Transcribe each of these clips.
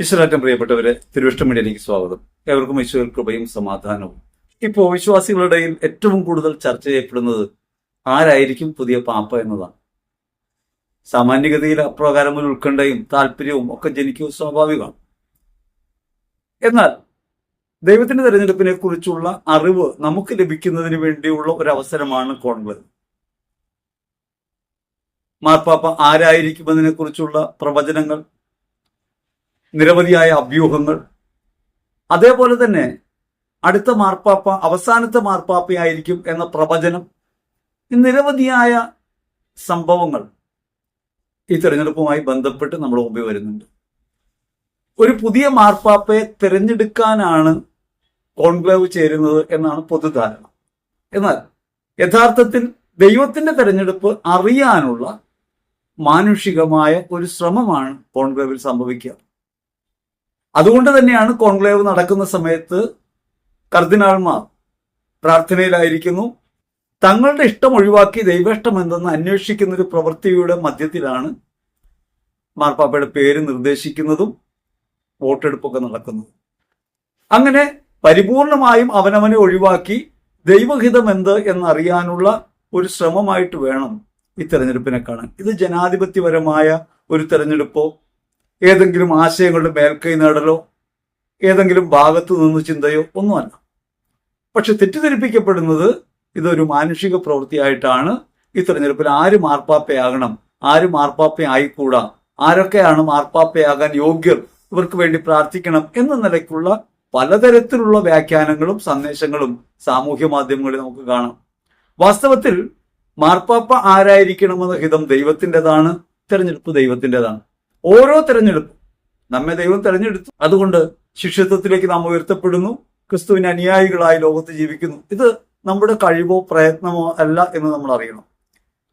ഈശ്വരാറ്റം പ്രിയപ്പെട്ടവരെ തിരുവിഷ്ടമീഡിയയിലേക്ക് സ്വാഗതം. ഏവർക്കും ഈശ്വര കൃപയും സമാധാനവും. ഇപ്പോൾ വിശ്വാസികളുടെ ഏറ്റവും കൂടുതൽ ചർച്ച ചെയ്യപ്പെടുന്നത് ആരായിരിക്കും പുതിയ പാപ്പ എന്നതാണ്. സാമാന്യഗതിയിൽ അപ്രകാരം ഒരു ഉത്കണ്ഠയും താല്പര്യവും ഒക്കെ ജനിക്കുക സ്വാഭാവികമാണ്. എന്നാൽ ദൈവത്തിന്റെ തെരഞ്ഞെടുപ്പിനെ കുറിച്ചുള്ള അറിവ് നമുക്ക് ലഭിക്കുന്നതിന് വേണ്ടിയുള്ള ഒരു അവസരമാണ് കോൺഗ്രസ്. മാർപ്പാപ്പ ആരായിരിക്കുമെന്നതിനെ കുറിച്ചുള്ള പ്രവചനങ്ങൾ നിരവധിയായ അഭ്യൂഹങ്ങൾ. അതേപോലെ തന്നെ അടുത്ത മാർപ്പാപ്പ അവസാനത്തെ മാർപ്പാപ്പയായിരിക്കും എന്ന പ്രവചനം. നിരവധിയായ സംഭവങ്ങൾ ഈ തെരഞ്ഞെടുപ്പുമായി ബന്ധപ്പെട്ട് നമ്മുടെ മുമ്പിൽ വരുന്നുണ്ട്. ഒരു പുതിയ മാർപ്പാപ്പയെ തിരഞ്ഞെടുക്കാനാണ് കോൺക്ലേവ് ചേരുന്നത് എന്നാണ് പൊതുധാരണ. എന്നാൽ യഥാർത്ഥത്തിൽ ദൈവത്തിന്റെ തെരഞ്ഞെടുപ്പ് അറിയാനുള്ള മാനുഷികമായ ഒരു ശ്രമമാണ് കോൺക്ലേവിൽ സംഭവിക്കുക. അതുകൊണ്ട് തന്നെയാണ് കോൺക്ലേവ് നടക്കുന്ന സമയത്ത് കർദിനാൾമാർ പ്രാർത്ഥനയിലായിരിക്കുന്നു. തങ്ങളുടെ ഇഷ്ടം ഒഴിവാക്കി ദൈവേഷ്ടം എന്തെന്ന് അന്വേഷിക്കുന്ന ഒരു പ്രവൃത്തിയുടെ മധ്യത്തിലാണ് മാർപ്പാപ്പയുടെ പേര് നിർദ്ദേശിക്കുന്നതും വോട്ടെടുപ്പൊക്കെ നടക്കുന്നതും. അങ്ങനെ പരിപൂർണമായും അവനവനെ ഒഴിവാക്കി ദൈവഹിതം എന്ത് എന്നറിയാനുള്ള ഒരു ശ്രമമായിട്ട് വേണം ഈ തെരഞ്ഞെടുപ്പിനെ കാണാൻ. ഇത് ജനാധിപത്യപരമായ ഒരു തെരഞ്ഞെടുപ്പോ ഏതെങ്കിലും ആശയങ്ങളുടെ മേൽക്കൈ നേടലോ ഏതെങ്കിലും ഭാഗത്തു നിന്ന് ചിന്തയോ ഒന്നുമല്ല. പക്ഷെ തെറ്റിദ്ധരിപ്പിക്കപ്പെടുന്നത് ഇതൊരു മാനുഷിക പ്രവൃത്തിയായിട്ടാണ്. ഈ തെരഞ്ഞെടുപ്പിൽ ആര് മാർപ്പാപ്പയാകണം ആര് മാർപ്പാപ്പ ആയിക്കൂടാ ആരൊക്കെയാണ് മാർപ്പാപ്പയാകാൻ യോഗ്യർ ഇവർക്ക് വേണ്ടി പ്രാർത്ഥിക്കണം എന്ന നിലയ്ക്കുള്ള പലതരത്തിലുള്ള വ്യാഖ്യാനങ്ങളും സന്ദേശങ്ങളും സാമൂഹ്യ മാധ്യമങ്ങളിൽ നമുക്ക് കാണാം. വാസ്തവത്തിൽ മാർപ്പാപ്പ ആരായിരിക്കണമെന്ന ഹിതം ദൈവത്തിന്റെതാണ് തെരഞ്ഞെടുപ്പ് ദൈവത്തിന്റെതാണ്. ഓരോ തെരഞ്ഞെടുപ്പും നമ്മെ ദൈവം തെരഞ്ഞെടുത്തു. അതുകൊണ്ട് ശിഷ്യത്വത്തിലേക്ക് നാം ഉയർത്തപ്പെടുന്നു. ക്രിസ്തുവിന് അനുയായികളായി ലോകത്ത് ജീവിക്കുന്നു. ഇത് നമ്മുടെ കഴിവോ പ്രയത്നമോ അല്ല എന്ന് നമ്മൾ അറിയണം.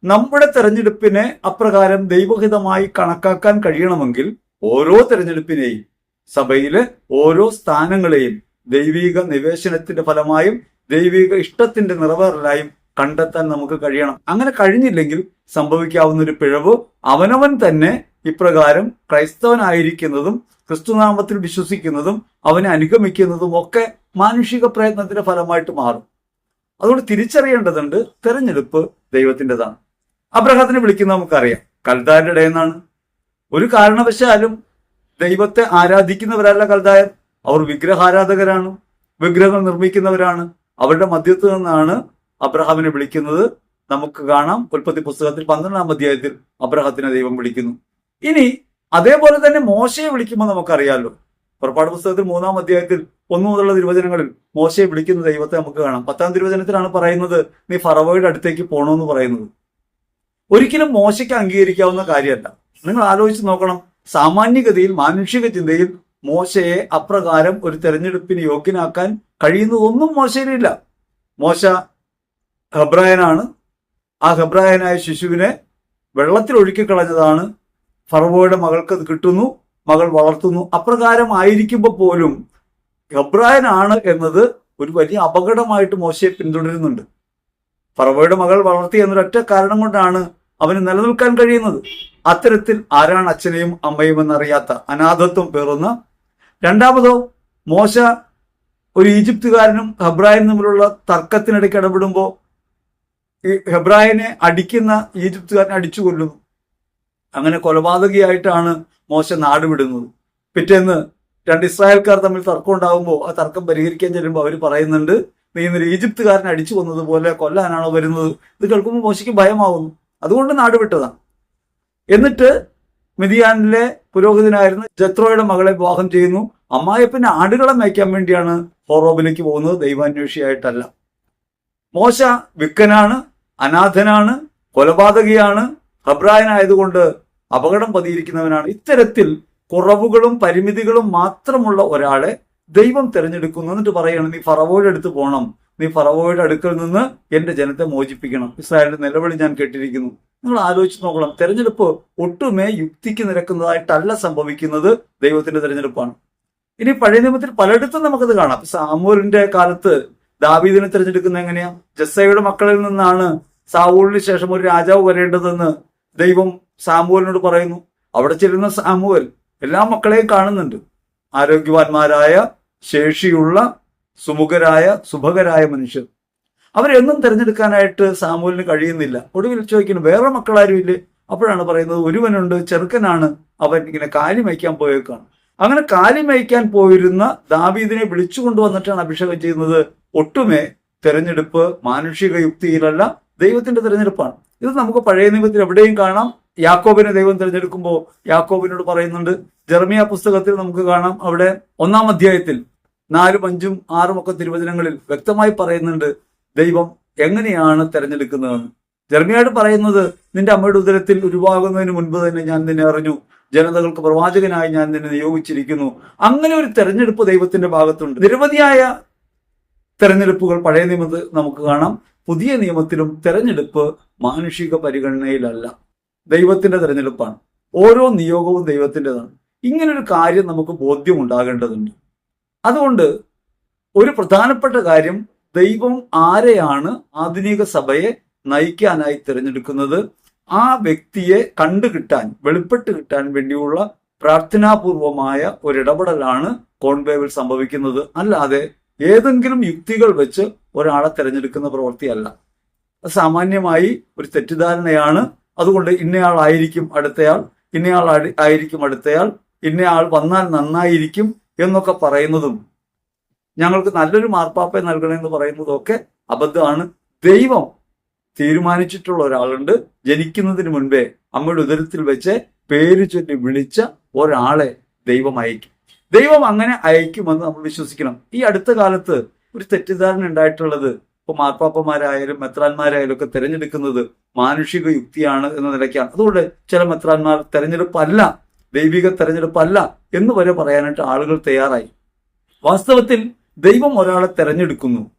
നമ്മുടെ തെരഞ്ഞെടുപ്പിനെ അപ്രകാരം ദൈവഹിതമായി കണക്കാക്കാൻ കഴിയണമെങ്കിൽ ഓരോ തെരഞ്ഞെടുപ്പിനെയും സഭയിലെ ഓരോ സ്ഥാനങ്ങളെയും ദൈവിക നിവേശനത്തിന്റെ ഫലമായും ദൈവിക ഇഷ്ടത്തിന്റെ നിറവേറലായും കണ്ടെത്താൻ നമുക്ക് കഴിയണം. അങ്ങനെ കഴിഞ്ഞില്ലെങ്കിൽ സംഭവിക്കാവുന്ന ഒരു പിഴവ് അവനവൻ തന്നെ ഇപ്രകാരം ക്രൈസ്തവനായിരിക്കുന്നതും ക്രിസ്തുനാമത്തിൽ വിശ്വസിക്കുന്നതും അവനെ അനുഗമിക്കുന്നതും ഒക്കെ മാനുഷിക പ്രയത്നത്തിന്റെ ഫലമായിട്ട് മാറും. അതുകൊണ്ട് തിരിച്ചറിയേണ്ടതുണ്ട് തെരഞ്ഞെടുപ്പ് ദൈവത്തിന്റെതാണ്. അബ്രഹത്തിനെ വിളിക്കുന്ന നമുക്കറിയാം. കൽദാരുടെ ഇടയെന്നാണ്. ഒരു കാരണവശാലും ദൈവത്തെ ആരാധിക്കുന്നവരല്ല കൽദായർ അവർ വിഗ്രഹാരാധകരാണ് വിഗ്രഹങ്ങൾ നിർമ്മിക്കുന്നവരാണ്. അവരുടെ മധ്യത്ത് നിന്നാണ് അബ്രഹാമിനെ വിളിക്കുന്നത്. നമുക്ക് കാണാം. ഉൽപ്പത്തി പുസ്തകത്തിൽ പന്ത്രണ്ടാം അധ്യായത്തിൽ അബ്രഹത്തിനെ ദൈവം വിളിക്കുന്നു. ഇനി അതേപോലെ തന്നെ മോശയെ വിളിക്കുമ്പോൾ നമുക്കറിയാമല്ലോ പുറപ്പാട് പുസ്തകത്തിൽ മൂന്നാം അധ്യായത്തിൽ ഒന്നു മുതലുള്ള തിരുവചനങ്ങളിൽ മോശയെ വിളിക്കുന്ന ദൈവത്തെ നമുക്ക് കാണാം. പത്താം തിരുവചനത്തിലാണ് പറയുന്നത് നീ ഫറവയുടെ അടുത്തേക്ക് പോകണമെന്ന് പറയുന്നത്. ഒരിക്കലും മോശയ്ക്ക് അംഗീകരിക്കാവുന്ന കാര്യമല്ല. നിങ്ങൾ ആലോചിച്ച് നോക്കണം. സാമാന്യഗതിയിൽ മാനുഷിക ചിന്തയിൽ മോശയെ അപ്രകാരം ഒരു തെരഞ്ഞെടുപ്പിന് യോഗ്യനാക്കാൻ കഴിയുന്നതൊന്നും മോശയിലില്ല മോശ ഹെബ്രായനാണ്. ആ ഹെബ്രായനായ ശിശുവിനെ വെള്ളത്തിൽ ഒഴുക്കി കളഞ്ഞതാണ് ഫറവോയുടെ മകൾക്ക് അത് കിട്ടുന്നു മകൾ വളർത്തുന്നു. അപ്രകാരം ആയിരിക്കുമ്പോൾ പോലും ഹെബ്രായനാണ് എന്നത് ഒരു വലിയ അപകടമായിട്ട് മോശയെ പിന്തുടരുന്നുണ്ട്. ഫറവോയുടെ മകൾ വളർത്തി എന്നൊരൊറ്റ കാരണം കൊണ്ടാണ് അവന് നിലനിൽക്കാൻ കഴിയുന്നത്. അത്തരത്തിൽ ആരാണ് അച്ഛനെയും അമ്മയും എന്നറിയാത്ത അനാഥത്വം പേറുന്ന രണ്ടാമതോ മോശ ഒരു ഈജിപ്തുകാരനും ഹെബ്രായനും തമ്മിലുള്ള തർക്കത്തിനിടയ്ക്ക് ഇടപെടുമ്പോൾ ഈ ഹെബ്രായനെ അടിക്കുന്ന ഈജിപ്തുകാരനെ അടിച്ചു കൊല്ലുന്നു അങ്ങനെ കൊലപാതകിയായിട്ടാണ് മോശ നാട് വിടുന്നത്. പിറ്റേന്ന് രണ്ട് ഇസ്രായേൽക്കാർ തമ്മിൽ തർക്കം ഉണ്ടാകുമ്പോൾ ആ തർക്കം പരിഹരിക്കാൻ ചെല്ലുമ്പോൾ അവർ പറയുന്നുണ്ട് നീ ഇന്നലെ ഈജിപ്തുകാരൻ അടിച്ചു കൊന്നതുപോലെ കൊല്ലാനാണോ വരുന്നത്? ഇത് കേൾക്കുമ്പോൾ മോശയ്ക്ക് ഭയമാവുന്നു. അതുകൊണ്ട് നാട് വിട്ടതാണ് എന്നിട്ട് മിതിയാനിലെ പുരോഹിതനായിരുന്ന ജത്രോയുടെ മകളെ വിവാഹം ചെയ്യുന്നു. അമ്മായപ്പന് ആടുകളെ മേയ്ക്കാൻ വേണ്ടിയാണ് ഹോറോബിലേക്ക് പോകുന്നത് ദൈവാന്വേഷിയായിട്ടല്ല. മോശ വിക്കനാണ് അനാഥനാണ് കൊലപാതകിയാണ് ഹബ്രായനായതുകൊണ്ട് അപകടം പതിയിരിക്കുന്നവനാണ്. ഇത്തരത്തിൽ കുറവുകളും പരിമിതികളും മാത്രമുള്ള ഒരാളെ ദൈവം തിരഞ്ഞെടുക്കുന്നു. എന്നിട്ട് പറയണം നീ ഫറവോയുടെ അടുത്ത് പോകണം നീ ഫറവോയുടെ അടുക്കൽ നിന്ന് എന്റെ ജനത്തെ മോചിപ്പിക്കണം. ഇസ്രായേലിന്റെ നിലവിളി ഞാൻ കേട്ടിരിക്കുന്നു. നിങ്ങൾ ആലോചിച്ച് നോക്കണം. തെരഞ്ഞെടുപ്പ് ഒട്ടുമേ യുക്തിക്ക് നിരക്കുന്നതായിട്ടല്ല സംഭവിക്കുന്നത് ദൈവത്തിന്റെ തെരഞ്ഞെടുപ്പാണ്. ഇനി പഴയ നിയമത്തിൽ പലയിടത്തും നമുക്കത് കാണാം. സാമൂലിന്റെ കാലത്ത് ദാവീദിനെ തിരഞ്ഞെടുക്കുന്നത് എങ്ങനെയാ? ജസ്സയുടെ മക്കളിൽ നിന്നാണ് സാവൂളിന് ശേഷം ഒരു രാജാവ് വരേണ്ടതെന്ന് ദൈവം സാമുവലിനോട് പറയുന്നു അവിടെ ചെല്ലുന്ന സാമുവൽ എല്ലാ മക്കളെയും കാണുന്നുണ്ട്. ആരോഗ്യവാന്മാരായ ശേഷിയുള്ള സുമുഖരായ സുഭകരായ മനുഷ്യർ. അവരെന്നും തിരഞ്ഞെടുക്കാനായിട്ട് സാമൂലിന് കഴിയുന്നില്ല. ഒടുവിൽ ചോദിക്കുന്നു വേറെ മക്കളാരും ഇല്ലേ അപ്പോഴാണ് പറയുന്നത് ഒരുവനുണ്ട് ചെറുക്കനാണ് അവൻ ഇങ്ങനെ കാലി മേയ്ക്കാൻ പോയേക്കാണ്. അങ്ങനെ കാലി മേയ്ക്കാൻ പോയിരുന്ന ദാവീദിനെ വിളിച്ചു കൊണ്ടുവന്നിട്ടാണ് അഭിഷേകം ചെയ്യുന്നത്. ഒട്ടുമേ തെരഞ്ഞെടുപ്പ് മാനുഷിക യുക്തിയിലല്ല ദൈവത്തിന്റെ തെരഞ്ഞെടുപ്പാണ്. ഇത് നമുക്ക് പഴയ നിയമത്തിൽ എവിടെയും കാണാം. യാക്കോബിനെ ദൈവം തിരഞ്ഞെടുക്കുമ്പോൾ യാക്കോബിനോട് പറയുന്നുണ്ട്. ജെർമിയ പുസ്തകത്തിൽ നമുക്ക് കാണാം. അവിടെ ഒന്നാം അധ്യായത്തിൽ നാലും അഞ്ചും ആറും ഒക്കെ തിരുവചനങ്ങളിൽ വ്യക്തമായി പറയുന്നുണ്ട് ദൈവം എങ്ങനെയാണ് തിരഞ്ഞെടുക്കുന്നതെന്ന്. ജർമിയായിട്ട് പറയുന്നത് നിന്റെ അമ്മയുടെ ഉദരത്തിൽ ഉരുവാകുന്നതിന് മുൻപ് തന്നെ ഞാൻ നിന്നെ അറിഞ്ഞു. ജനതകൾക്ക് പ്രവാചകനായി ഞാൻ നിന്നെ നിയോഗിച്ചിരിക്കുന്നു. അങ്ങനെ ഒരു തെരഞ്ഞെടുപ്പ് ദൈവത്തിന്റെ ഭാഗത്തുണ്ട്. നിരവധിയായ തെരഞ്ഞെടുപ്പുകൾ പഴയ നിയമത്തിൽ നമുക്ക് കാണാം. പുതിയ നിയമത്തിലും തെരഞ്ഞെടുപ്പ് മാനുഷിക പരിഗണനയിലല്ല. ദൈവത്തിന്റെ തെരഞ്ഞെടുപ്പാണ്. ഓരോ നിയോഗവും ദൈവത്തിന്റെതാണ്. ഇങ്ങനൊരു കാര്യം നമുക്ക് ബോധ്യമുണ്ടാകേണ്ടതുണ്ട്. അതുകൊണ്ട് ഒരു പ്രധാനപ്പെട്ട കാര്യം ദൈവം ആരെയാണ് ആധുനിക സഭയെ നയിക്കാനായി തിരഞ്ഞെടുക്കുന്നത്? ആ വ്യക്തിയെ കണ്ടു കിട്ടാൻ വെളിപ്പെട്ട് കിട്ടാൻ വേണ്ടിയുള്ള പ്രാർത്ഥനാപൂർവമായ ഒരിടപെടലാണ് കോൺവേവിൽ സംഭവിക്കുന്നത്. അല്ലാതെ ഏതെങ്കിലും യുക്തികൾ വെച്ച് ഒരാളെ തിരഞ്ഞെടുക്കുന്ന പ്രവൃത്തിയല്ല. സാമാന്യമായി ഒരു തെറ്റിദ്ധാരണയാണ്. അതുകൊണ്ട് ഇന്നയാളായിരിക്കും അടുത്തയാൾ ഇന്നയാൾ ആയി- ആയിരിക്കും അടുത്തയാൾ ഇന്നയാൾ വന്നാൽ നന്നായിരിക്കും എന്നൊക്കെ പറയുന്നതും ഞങ്ങൾക്ക് നല്ലൊരു മാർപ്പാപ്പയെ നൽകണമെന്ന് പറയുന്നതും ഒക്കെ അബദ്ധമാണ്. ദൈവം തീരുമാനിച്ചിട്ടുള്ള ഒരാളുണ്ട്. ജനിക്കുന്നതിന് മുൻപേ അമ്മയുടെ ഉദരത്തിൽ വെച്ച് പേര് ചൊല്ലി വിളിച്ച ഒരാളെ ദൈവം അയക്കും. ദൈവം അങ്ങനെ അയക്കുമെന്ന് നമ്മൾ വിശ്വസിക്കണം. ഈ അടുത്ത കാലത്ത് ഒരു തെറ്റിദ്ധാരണ ഉണ്ടായിട്ടുള്ളത് ഇപ്പൊ മാർപ്പാപ്പമാരായാലും മെത്രാന്മാരായാലും ഒക്കെ തിരഞ്ഞെടുക്കുന്നത് മാനുഷിക യുക്തിയാണ് എന്ന നിലയ്ക്കാണ്. അതുകൊണ്ട് ചില മെത്രാന്മാർ തെരഞ്ഞെടുപ്പല്ല ദൈവിക തെരഞ്ഞെടുപ്പല്ല എന്ന് വരെ പറയാനായിട്ട് ആളുകൾ തയ്യാറായി. വാസ്തവത്തിൽ ദൈവം ഒരാളെ തെരഞ്ഞെടുക്കുന്നു.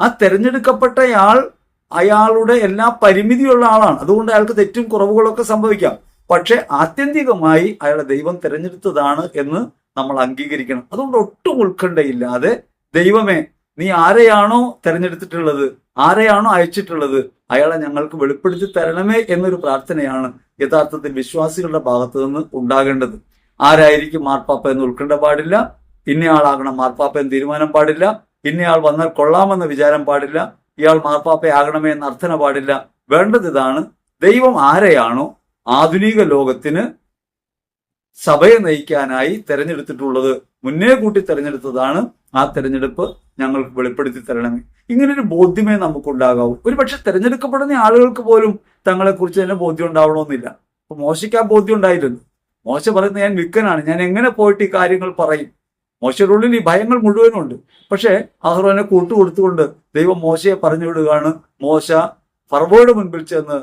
ആ തെരഞ്ഞെടുക്കപ്പെട്ടയാൾ അയാളുടെ എല്ലാ പരിമിതിയുള്ള ആളാണ്. അതുകൊണ്ട് അയാൾക്ക് തെറ്റും കുറവുകളൊക്കെ സംഭവിക്കാം. പക്ഷെ ആത്യന്തികമായി അയാളെ ദൈവം തിരഞ്ഞെടുത്തതാണ് എന്ന് നമ്മൾ അംഗീകരിക്കണം. അതുകൊണ്ട് ഒട്ടും ഉത്കണ്ഠയില്ലാതെ ദൈവമേ നീ ആരെയാണോ തെരഞ്ഞെടുത്തിട്ടുള്ളത്? ആരെയാണോ അയച്ചിട്ടുള്ളത്? അയാളെ ഞങ്ങൾക്ക് വെളിപ്പെടുത്തി തരണമേ എന്നൊരു പ്രാർത്ഥനയാണ് യഥാർത്ഥത്തിൽ വിശ്വാസികളുടെ ഭാഗത്തു നിന്ന് ഉണ്ടാകേണ്ടത്. ആരായിരിക്കും മാർപ്പാപ്പ എന്ന് ഉൾക്കേണ്ട പാടില്ല. ഇന്നയാളാകണം മാർപ്പാപ്പ എന്ന് തീരുമാനം പാടില്ല. ഇന്നയാൾ വന്നാൽ കൊള്ളാമെന്ന വിചാരം പാടില്ല. ഇയാൾ മാർപ്പാപ്പയാകണമേ എന്ന അർത്ഥന പാടില്ല. വേണ്ടത് ഇതാണ്. ദൈവം ആരെയാണോ ആധുനിക ലോകത്തിന് സഭയെ നയിക്കാനായി തെരഞ്ഞെടുത്തിട്ടുള്ളത്. മുന്നേ കൂട്ടി തെരഞ്ഞെടുത്തതാണ് ആ തെരഞ്ഞെടുപ്പ് ഞങ്ങൾ വെളിപ്പെടുത്തി തരണമേ. ഇങ്ങനൊരു ബോധ്യമേ നമുക്കുണ്ടാകാവൂ. ഒരു പക്ഷെ തെരഞ്ഞെടുക്കപ്പെടുന്ന ആളുകൾക്ക് പോലും തങ്ങളെക്കുറിച്ച് തന്നെ ബോധ്യം ഉണ്ടാവണമെന്നില്ല. അപ്പൊ മോശയ്ക്ക് ആ ബോധ്യം ഉണ്ടായിരുന്നു. മോശ പറയുന്നത് ഞാൻ വിക്കനാണ് ഞാൻ എങ്ങനെ പോയിട്ട് ഈ കാര്യങ്ങൾ പറയും? മോശയുടെ ഈ ഭയങ്ങൾ മുഴുവനുണ്ട് പക്ഷേ അഹ്റോനെ കൂട്ടുകൊടുത്തുകൊണ്ട് ദൈവം മോശയെ പറഞ്ഞു വിടുകയാണ് മോശ ഫർവോയുടെ മുൻപിൽ ചെന്ന്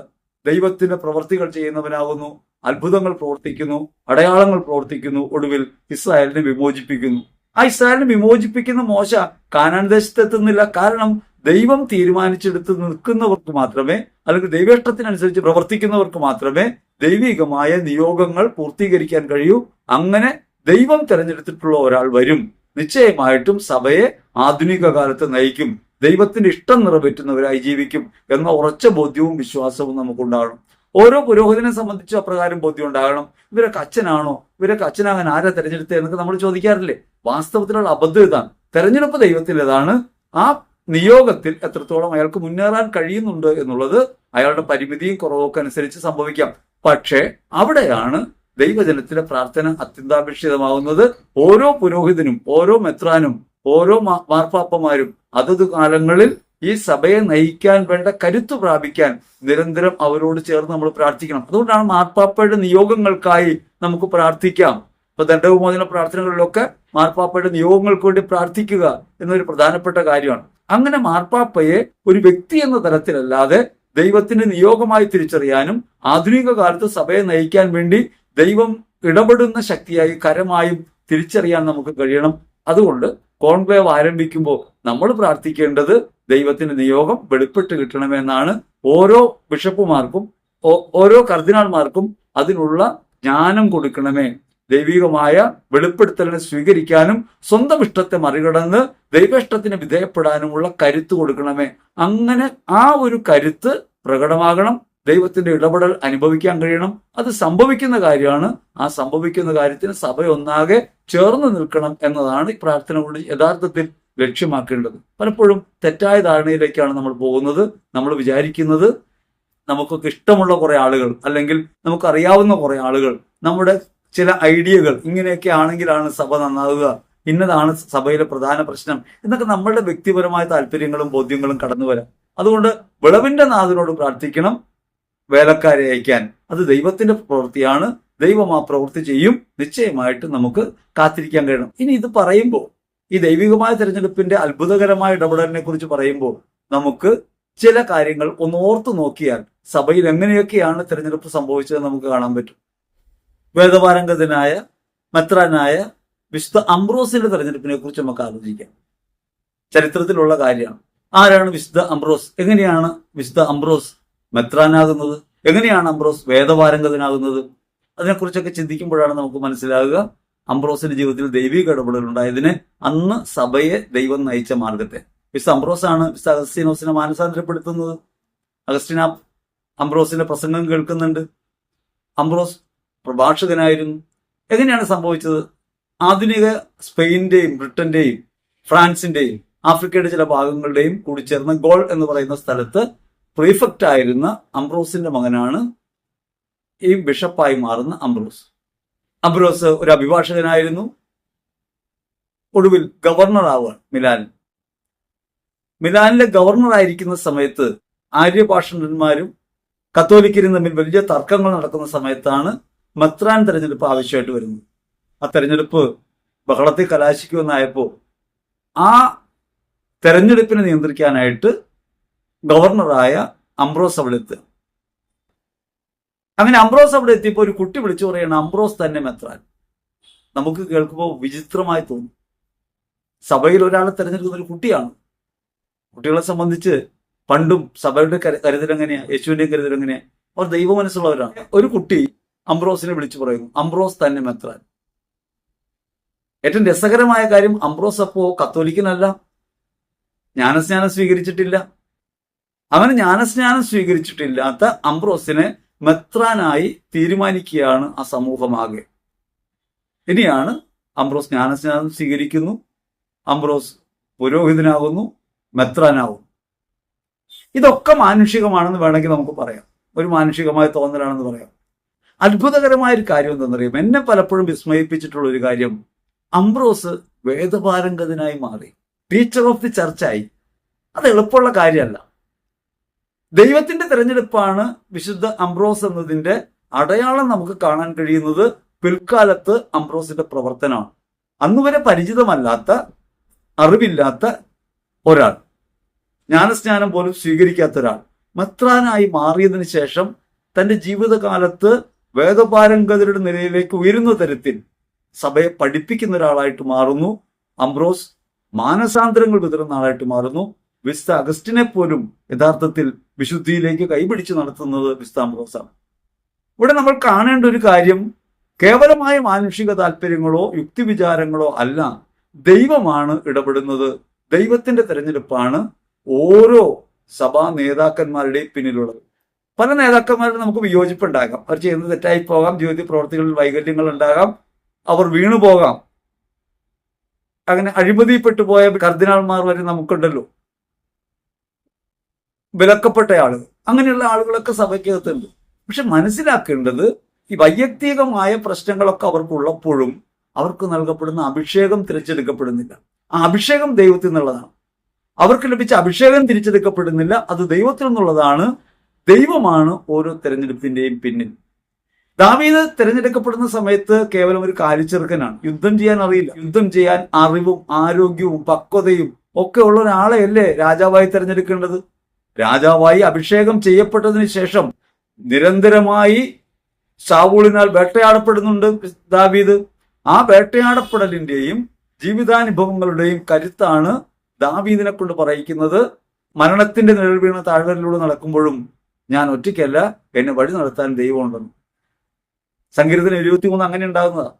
ദൈവത്തിന്റെ പ്രവർത്തികൾ ചെയ്യുന്നവനാകുന്നു. അത്ഭുതങ്ങൾ പ്രവർത്തിക്കുന്നു അടയാളങ്ങൾ പ്രവർത്തിക്കുന്നു ഒടുവിൽ ഇസ്രായേലിനെ വിമോചിപ്പിക്കുന്നു. ആ ഇസ്രായേലിനെ വിമോചിപ്പിക്കുന്ന മോശ കാനാൻ ദേശത്തെത്തുന്നില്ല കാരണം ദൈവം തീരുമാനിച്ചെടുത്ത് നിൽക്കുന്നവർക്ക് മാത്രമേ അല്ലെങ്കിൽ ദൈവേഷ്ടത്തിനനുസരിച്ച് പ്രവർത്തിക്കുന്നവർക്ക് മാത്രമേ ദൈവികമായ നിയോഗങ്ങൾ പൂർത്തീകരിക്കാൻ കഴിയൂ. അങ്ങനെ ദൈവം തിരഞ്ഞെടുത്തിട്ടുള്ള ഒരാൾ വരും. നിശ്ചയമായിട്ടും സഭയെ ആധുനിക കാലത്ത് നയിക്കും. ദൈവത്തിന്റെ ഇഷ്ടം നിറവേറ്റുന്നവരായി ജീവിക്കും എന്ന ഉറച്ച ബോധ്യവും വിശ്വാസവും നമുക്കുണ്ടാകണം. ഓരോ പുരോഹിതനെ സംബന്ധിച്ച് അപ്രകാരം ബോധ്യം ഉണ്ടാകണം. ഇവരൊക്കെ അച്ഛനാണോ? ഇവരൊക്കെ അച്ഛനാകാൻ ആരാ തെരഞ്ഞെടുത്തത് എന്നൊക്കെ നമ്മൾ ചോദിക്കാറില്ലേ? വാസ്തവത്തിലുള്ള അബദ്ധം ഇതാണ്. തെരഞ്ഞെടുപ്പ് ദൈവത്തിന്റെതാണ് ആ നിയോഗത്തിൽ എത്രത്തോളം അയാൾക്ക് മുന്നേറാൻ കഴിയുന്നുണ്ട് എന്നുള്ളത് അയാളുടെ പരിമിതിയും കുറവൊക്കെ അനുസരിച്ച് സംഭവിക്കാം. പക്ഷേ അവിടെയാണ് ദൈവജനത്തിലെ പ്രാർത്ഥന അത്യന്താപേക്ഷിതമാകുന്നത്. ഓരോ പുരോഹിതനും ഓരോ മെത്രാനും ഓരോ മാർപ്പാപ്പമാരും അതത് കാലങ്ങളിൽ ഈ സഭയെ നയിക്കാൻ വേണ്ട കരുത്തു പ്രാപിക്കാൻ നിരന്തരം അവരോട് ചേർന്ന് നമ്മൾ പ്രാർത്ഥിക്കണം. അതുകൊണ്ടാണ് മാർപ്പാപ്പയുടെ നിയോഗങ്ങൾക്കായി നമുക്ക് പ്രാർത്ഥിക്കാം. ഇപ്പൊ ദണ്ഡവുമോചന പ്രാർത്ഥനകളിലൊക്കെ മാർപ്പാപ്പയുടെ നിയോഗങ്ങൾക്ക് വേണ്ടി പ്രാർത്ഥിക്കുക എന്നൊരു പ്രധാനപ്പെട്ട കാര്യമാണ്. അങ്ങനെ മാർപ്പാപ്പയെ ഒരു വ്യക്തി എന്ന തലത്തിലല്ലാതെ ദൈവത്തിന്റെ നിയോഗമായി തിരിച്ചറിയാനും ആധുനിക കാലത്ത് സഭയെ നയിക്കാൻ വേണ്ടി ദൈവം ഇടപെടുന്ന ശക്തിയായി കരമായും തിരിച്ചറിയാൻ നമുക്ക് കഴിയണം. അതുകൊണ്ട് കോൺക്ലേവ് ആരംഭിക്കുമ്പോൾ നമ്മൾ പ്രാർത്ഥിക്കേണ്ടത് ദൈവത്തിന്റെ നിയോഗം വെളിപ്പെട്ട് കിട്ടണമെന്നാണ് ഓരോ ബിഷപ്പുമാർക്കും ഓരോ കർദിനാൾമാർക്കും അതിനുള്ള ജ്ഞാനം കൊടുക്കണമേ. ദൈവികമായ വെളിപ്പെടുത്തലിനെ സ്വീകരിക്കാനും സ്വന്തം ഇഷ്ടത്തെ മറികടന്ന് ദൈവേഷ്ടത്തിന് വിധേയപ്പെടാനുമുള്ള കരുത്ത് കൊടുക്കണമേ. അങ്ങനെ ആ ഒരു കരുത്ത് പ്രകടമാകണം. ദൈവത്തിന്റെ ഇടപെടൽ അനുഭവിക്കാൻ കഴിയണം. അത് സംഭവിക്കുന്ന കാര്യമാണ്. ആ സംഭവിക്കുന്ന കാര്യത്തിന് സഭ ഒന്നാകെ ചേർന്ന് നിൽക്കണം എന്നതാണ് ഈ പ്രാർത്ഥന കൊണ്ട് യഥാർത്ഥത്തിൽ ലക്ഷ്യമാക്കേണ്ടത്. പലപ്പോഴും തെറ്റായ ധാരണയിലേക്കാണ് നമ്മൾ പോകുന്നത്. നമ്മൾ വിചാരിക്കുന്നത് നമുക്കൊക്കെ ഇഷ്ടമുള്ള കുറെ ആളുകൾ അല്ലെങ്കിൽ നമുക്കറിയാവുന്ന കുറെ ആളുകൾ നമ്മുടെ ചില ഐഡിയകൾ ഇങ്ങനെയൊക്കെ ആണെങ്കിലാണ് സഭ നന്നാവുക ഇന്നതാണ് സഭയിലെ പ്രധാന പ്രശ്നം എന്നൊക്കെ നമ്മളുടെ വ്യക്തിപരമായ താല്പര്യങ്ങളും ബോധ്യങ്ങളും കടന്നു വരാം അതുകൊണ്ട് വിളവിന്റെ നാഥനോട് പ്രാർത്ഥിക്കണം. വേലക്കാരെ അയക്കാൻ. അത് ദൈവത്തിന്റെ പ്രവൃത്തിയാണ്. ദൈവം ആ പ്രവൃത്തി ചെയ്യും. നിശ്ചയമായിട്ട് നമുക്ക് കാത്തിരിക്കാൻ കഴിയണം. ഇനി ഇത് പറയുമ്പോൾ ഈ ദൈവികമായ തിരഞ്ഞെടുപ്പിന്റെ അത്ഭുതകരമായ ഇടപെടലിനെ കുറിച്ച് പറയുമ്പോൾ നമുക്ക് ചില കാര്യങ്ങൾ ഒന്ന് ഓർത്തു നോക്കിയാൽ സഭയിൽ എങ്ങനെയൊക്കെയാണ് തിരഞ്ഞെടുപ്പ് സംഭവിച്ചത് നമുക്ക് കാണാൻ പറ്റും. വേദപാരംഗതനായ മെത്രാനായ വിശുദ്ധ അംബ്രോസിന്റെ തെരഞ്ഞെടുപ്പിനെ കുറിച്ച് നമുക്ക് ആലോചിക്കാം. ചരിത്രത്തിലുള്ള കാര്യമാണ്. ആരാണ് വിശുദ്ധ അംബ്രോസ്? എങ്ങനെയാണ് വിശുദ്ധ അംബ്രോസ് മെത്രാനാകുന്നത്? എങ്ങനെയാണ് അംബ്രോസ് വേദപാരംഗതനാകുന്നത് അതിനെക്കുറിച്ചൊക്കെ ചിന്തിക്കുമ്പോഴാണ് നമുക്ക് മനസ്സിലാകുക. അംബ്രോസിന്റെ ജീവിതത്തിൽ ദൈവിക ഇടപെടൽ ഉണ്ടായതിന് അന്ന് സഭയെ ദൈവം നയിച്ച മാർഗത്തെ. വിശുദ്ധ അംബ്രോസ് ആണ് വിശുദ്ധ അഗസ്റ്റീനോസിനെ മാനസാന്തരപ്പെടുത്തുന്നത്. അഗസ്റ്റിന അംബ്രോസിന്റെ പ്രസംഗം കേൾക്കുന്നുണ്ട്. അംബ്രോസ് പ്രഭാഷകനായിരുന്നു. എങ്ങനെയാണ് സംഭവിച്ചത്? ആധുനിക സ്പെയിന്റെയും ബ്രിട്ടന്റെയും ഫ്രാൻസിന്റെയും ആഫ്രിക്കയുടെ ചില ഭാഗങ്ങളുടെയും കൂടി ചേർന്ന ഗോൾ എന്ന് പറയുന്ന സ്ഥലത്ത് പ്രീഫക്റ്റ് ആയിരുന്ന അംബ്രോസിന്റെ മകനാണ് ഈ ബിഷപ്പായി മാറുന്ന അംബ്രോസ്. അംബ്രോസ് ഒരു അഭിഭാഷകനായിരുന്നു. ഒടുവിൽ ഗവർണർ ആവുകയാണ് മിലാൻ. മിലാനിലെ ഗവർണർ ആയിരിക്കുന്ന സമയത്ത് ആര്യഭാഷണന്മാരും കത്തോലിക്കരും തമ്മിൽ വലിയ തർക്കങ്ങൾ നടക്കുന്ന സമയത്താണ് മെത്രാൻ തെരഞ്ഞെടുപ്പ് ആവശ്യമായിട്ട് വരുന്നത്. ആ തെരഞ്ഞെടുപ്പ് ബഹളത്തിൽ കലാശിക്കുമെന്നായപ്പോൾ ആ തെരഞ്ഞെടുപ്പിനെ നിയന്ത്രിക്കാനായിട്ട് ഗവർണറായ അംബ്രോസ് അവിടെ എത്തുക. അങ്ങനെ അംബ്രോസ് അവിടെ എത്തിയപ്പോൾ ഒരു കുട്ടി വിളിച്ചു പറയണം അംബ്രോസ് തന്നെ മെത്രാൻ. നമുക്ക് കേൾക്കുമ്പോൾ വിചിത്രമായി തോന്നും. സഭയിൽ ഒരാളെ തെരഞ്ഞെടുക്കുന്ന ഒരു കുട്ടിയാണ്. കുട്ടികളെ സംബന്ധിച്ച് പണ്ടും സഭയുടെ കരു- കരുതൽ എങ്ങനെയാ? യേശുവിന്റെയും കരുതൽ എങ്ങനെയാ? അവർ ദൈവ മനസ്സുള്ളവരാണ് ഒരു കുട്ടി അംബ്രോസിനെ വിളിച്ചു പറയുന്നു അംബ്രോസ് തന്നെ മെത്രാൻ. ഏറ്റവും രസകരമായ കാര്യം അംബ്രോസ് അപ്പോ കത്തോലിക്കനല്ല. ജ്ഞാനസ്നാനം സ്വീകരിച്ചിട്ടില്ല. അവന് ജ്ഞാനസ്നാനം സ്വീകരിച്ചിട്ടില്ലാത്ത അംബ്രോസിനെ മെത്രാനായി തീരുമാനിക്കുകയാണ് ആ സമൂഹമാകെ. ഇനിയാണ് അംബ്രോസ് ജ്ഞാനസ്നാനം സ്വീകരിക്കുന്നു. അംബ്രോസ് പുരോഹിതനാകുന്നു മെത്രാനാകുന്നു. ഇതൊക്കെ മാനുഷികമാണെന്ന് വേണമെങ്കിൽ നമുക്ക് പറയാം. ഒരു മാനുഷികമായ തോന്നലാണെന്ന് പറയാം. അത്ഭുതകരമായ ഒരു കാര്യം എന്താണെന്നറിയാം എന്നെ പലപ്പോഴും വിസ്മയിപ്പിച്ചിട്ടുള്ള ഒരു കാര്യം അംബ്രോസ് വേദപാരംഗതനായി മാറി. ടീച്ചർ ഓഫ് ദി ചർച്ചായി. അത് എളുപ്പമുള്ള കാര്യമല്ല. ദൈവത്തിന്റെ തിരഞ്ഞെടുപ്പാണ് വിശുദ്ധ അംബ്രോസ് എന്നതിന്റെ അടയാളം നമുക്ക് കാണാൻ കഴിയുന്നത് പിൽക്കാലത്ത് അംബ്രോസിന്റെ പ്രവർത്തനമാണ്. അന്നുവരെ പരിചിതമല്ലാത്ത അറിവില്ലാത്ത ഒരാൾ ജ്ഞാനസ്നാനം പോലും സ്വീകരിക്കാത്ത ഒരാൾ മെത്രാനായി മാറിയതിനു ശേഷം തന്റെ ജീവിതകാലത്ത് വേദപാരംഗതരുടെ നിലയിലേക്ക് ഉയരുന്ന തരത്തിൽ സഭയെ പഠിപ്പിക്കുന്ന ഒരാളായിട്ട് മാറുന്നു. അംബ്രോസ് മാനസാന്തരങ്ങൾ വിതരുന്ന ആളായിട്ട് മാറുന്നു. വിസ്ത അഗസ്റ്റിനെ പോലും യഥാർത്ഥത്തിൽ വിശുദ്ധിയിലേക്ക് കൈപിടിച്ച് നടത്തുന്നത് അംബ്രോസാണ് ഇവിടെ നമ്മൾ കാണേണ്ട ഒരു കാര്യം കേവലമായ മാനുഷിക താല്പര്യങ്ങളോ യുക്തിവിചാരങ്ങളോ അല്ല. ദൈവമാണ് ഇടപെടുന്നത്. ദൈവത്തിന്റെ തെരഞ്ഞെടുപ്പാണ് ഓരോ സഭാ നേതാക്കന്മാരുടെയും പിന്നിലുള്ളത്. പല നേതാക്കന്മാരും നമുക്ക് വിയോജിപ്പുണ്ടാകാം. അവർ ചെയ്യുന്നത് തെറ്റായി പോകാം. ജീവിത പ്രവർത്തികളിൽ വൈകല്യങ്ങൾ ഉണ്ടാകാം. അവർ വീണു പോകാം അങ്ങനെ അഴിമതിപ്പെട്ടു പോയ കർദിനാൾമാർ വരെ നമുക്കുണ്ടല്ലോ. വിലക്കപ്പെട്ട ആളുകൾ അങ്ങനെയുള്ള ആളുകളൊക്കെ സഭയ്ക്കകത്തുണ്ട്. പക്ഷെ മനസ്സിലാക്കേണ്ടത് ഈ വൈയക്തികമായ പ്രശ്നങ്ങളൊക്കെ അവർക്കുള്ളപ്പോഴും അവർക്ക് നൽകപ്പെടുന്ന അഭിഷേകം തിരിച്ചെടുക്കപ്പെടുന്നില്ല. ആ അഭിഷേകം ദൈവത്തിൽ നിന്നുള്ളതാണ്. അവർക്ക് ലഭിച്ച അഭിഷേകം തിരിച്ചെടുക്കപ്പെടുന്നില്ല. അത് ദൈവത്തിൽ നിന്നുള്ളതാണ്. ദൈവമാണ് ഓരോ തെരഞ്ഞെടുപ്പിന്റെയും പിന്നിൽ. ദാവീദ് തിരഞ്ഞെടുക്കപ്പെടുന്ന സമയത്ത് കേവലം ഒരു കാലിച്ചെറുക്കനാണ്. യുദ്ധം ചെയ്യാൻ അറിയില്ല. യുദ്ധം ചെയ്യാൻ അറിവും ആരോഗ്യവും പക്വതയും ഒക്കെ ഉള്ള ഒരാളെയല്ലേ രാജാവായി തിരഞ്ഞെടുക്കേണ്ടത്? രാജാവായി അഭിഷേകം ചെയ്യപ്പെട്ടതിന് ശേഷം നിരന്തരമായി ഷാവൂളിനാൽ വേട്ടയാടപ്പെടുന്നുണ്ട് ദാവീദ്. ആ വേട്ടയാടപ്പെടലിന്റെയും ജീവിതാനുഭവങ്ങളുടെയും കരുത്താണ് ദാവീദിനെ കൊണ്ട് പറയിക്കുന്നത്. മരണത്തിന്റെ നിഴൽ വീണ താഴ്വരയിലൂടെ നടക്കുമ്പോഴും ഞാൻ ഒറ്റയ്ക്കല്ല എന്നെ വഴി നടത്താൻ ദൈവമുണ്ടെന്ന്. സങ്കീർത്തന എഴുപത്തി മൂന്ന് അങ്ങനെ ഉണ്ടാകുന്നതാ.